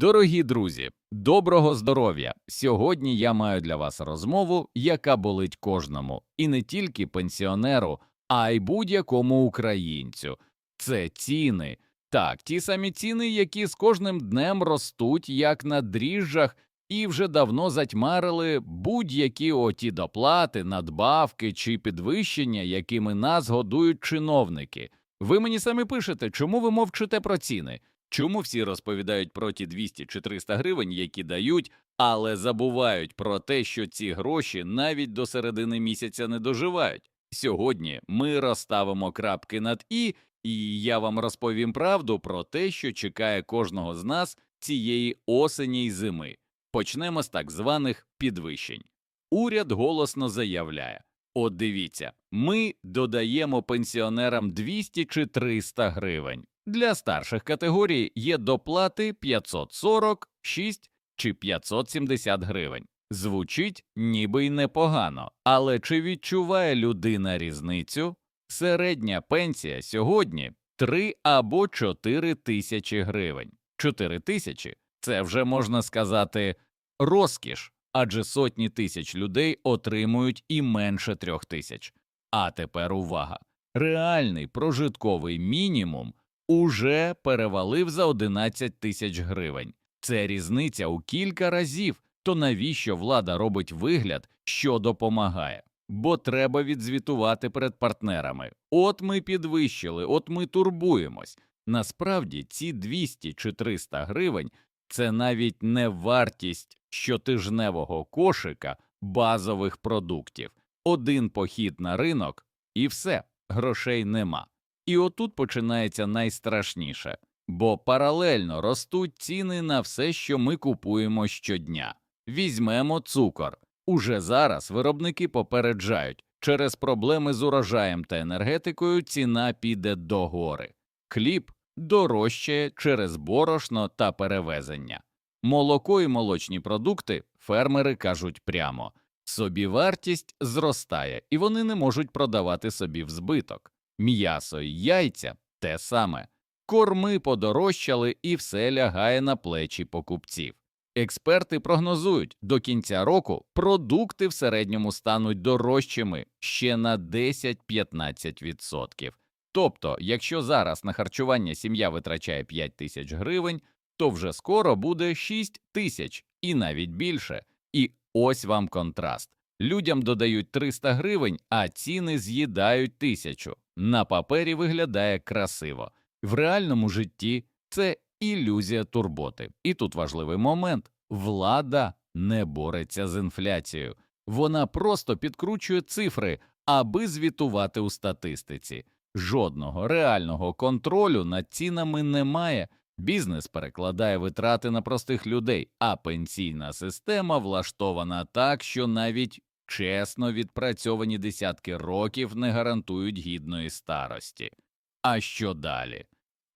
Дорогі друзі, доброго здоров'я! Сьогодні я маю для вас розмову, яка болить кожному, і не тільки пенсіонеру, а й будь-якому українцю. Це ціни. Так, ті самі ціни, які з кожним днем ростуть, як на дріжджах, і вже давно затьмарили будь-які оті доплати, надбавки чи підвищення, якими нас годують чиновники. Ви мені самі пишете, чому ви мовчите про ціни? Чому всі розповідають про ті 200 чи 300 гривень, які дають, але забувають про те, що ці гроші навіть до середини місяця не доживають? Сьогодні ми розставимо крапки над і, і я вам розповім правду про те, що чекає кожного з нас цієї осені й зими. Почнемо з так званих підвищень. Уряд голосно заявляє: От дивіться, ми додаємо пенсіонерам 200 чи 300 гривень. Для старших категорій є доплати 546 чи 570 гривень. Звучить ніби й непогано, але чи відчуває людина різницю? Середня пенсія сьогодні 3 або 4 тисячі гривень. 4 тисячі це вже можна сказати розкіш, адже сотні тисяч людей отримують і менше трьох тисяч. А тепер увага! Реальний прожитковий мінімум уже перевалив за 11 тисяч гривень. Це різниця у кілька разів. То навіщо влада робить вигляд, що допомагає? Бо треба відзвітувати перед партнерами. От ми підвищили, от ми турбуємось. Насправді ці 200 чи 300 гривень це навіть не вартість щотижневого кошика базових продуктів. Один похід на ринок і все, грошей нема. І отут починається найстрашніше, бо паралельно ростуть ціни на все, що ми купуємо щодня. Візьмемо цукор. Уже зараз виробники попереджають, через проблеми з урожаєм та енергетикою ціна піде догори. Хліб дорожчає через борошно та перевезення. Молоко і молочні продукти фермери кажуть прямо собівартість зростає, і вони не можуть продавати собі в збиток. М'ясо й яйця те саме. Корми подорожчали і все лягає на плечі покупців. Експерти прогнозують, до кінця року продукти в середньому стануть дорожчими ще на 10-15%. Тобто, якщо зараз на харчування сім'я витрачає 5 тисяч гривень, то вже скоро буде 6 тисяч і навіть більше. І ось вам контраст. Людям додають 300 гривень, а ціни з'їдають тисячу. На папері виглядає красиво. В реальному житті це ілюзія турботи. І тут важливий момент влада не бореться з інфляцією, вона просто підкручує цифри, аби звітувати у статистиці. Жодного реального контролю над цінами немає. Бізнес перекладає витрати на простих людей, а пенсійна система влаштована так, що навіть чесно відпрацьовані десятки років не гарантують гідної старості. А що далі?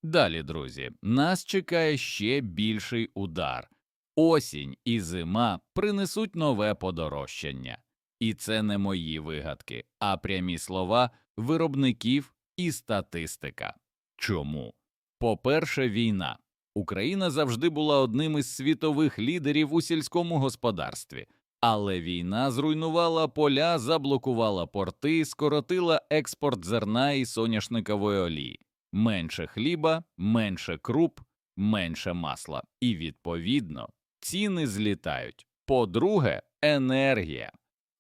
Далі, друзі, нас чекає ще більший удар. Осінь і зима принесуть нове подорожчання. І це не мої вигадки, а прямі слова виробників і статистика. Чому? По-перше, війна. Україна завжди була одним із світових лідерів у сільському господарстві, але війна зруйнувала поля, заблокувала порти, скоротила експорт зерна і соняшникової олії, менше хліба, менше круп, менше масла, і відповідно ціни злітають. По-друге, енергія.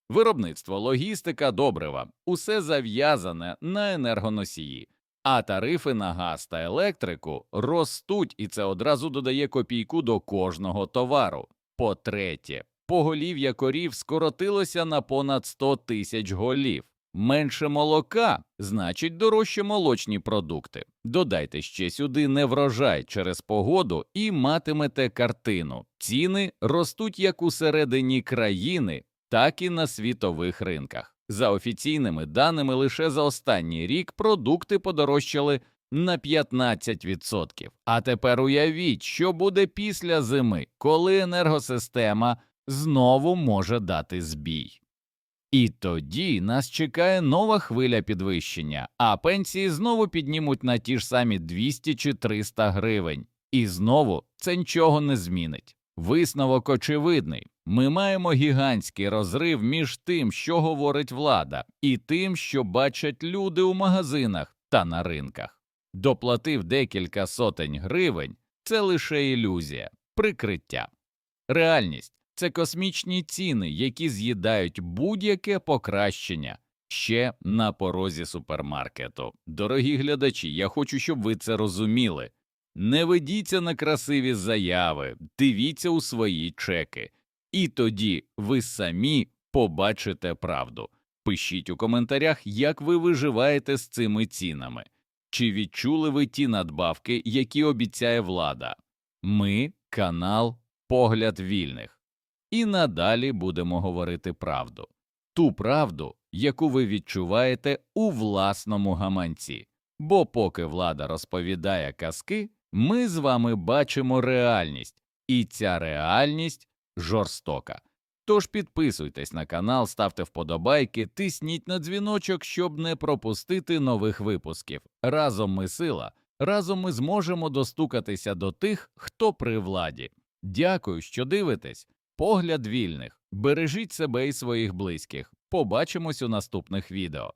Виробництво, логістика, добрива усе зав'язане на енергоносії, а тарифи на газ та електрику ростуть, і це одразу додає копійку до кожного товару. По третє, поголів'я корів скоротилося на понад 100 тисяч голів. Менше молока значить дорожче молочні продукти. Додайте ще сюди неврожай через погоду і матимете картину. Ціни ростуть як усередині країни, так і на світових ринках. За офіційними даними, лише за останній рік продукти подорожчали на 15%. А тепер уявіть, що буде після зими, коли енергосистема знову може дати збій. І тоді нас чекає нова хвиля підвищення, а пенсії знову піднімуть на ті ж самі 200 чи 300 гривень. І знову це нічого не змінить. Висновок очевидний. Ми маємо гігантський розрив між тим, що говорить влада, і тим, що бачать люди у магазинах та на ринках. Доплатив декілька сотень гривень це лише ілюзія, прикриття. Реальність це космічні ціни, які з'їдають будь-яке покращення ще на порозі супермаркету. Дорогі глядачі, я хочу, щоб ви це розуміли. Не ведіться на красиві заяви, дивіться у свої чеки, і тоді ви самі побачите правду. Пишіть у коментарях, як ви виживаєте з цими цінами. Чи відчули ви ті надбавки, які обіцяє влада? Ми канал Погляд вільних. І надалі будемо говорити правду. Ту правду, яку ви відчуваєте у власному гаманці. Бо поки влада розповідає казки, ми з вами бачимо реальність, і ця реальність жорстока. Тож підписуйтесь на канал, ставте вподобайки, тисніть на дзвіночок, щоб не пропустити нових випусків. Разом ми сила, разом ми зможемо достукатися до тих, хто при владі. Дякую, що дивитесь. Погляд вільних. Бережіть себе і своїх близьких. Побачимось у наступних відео.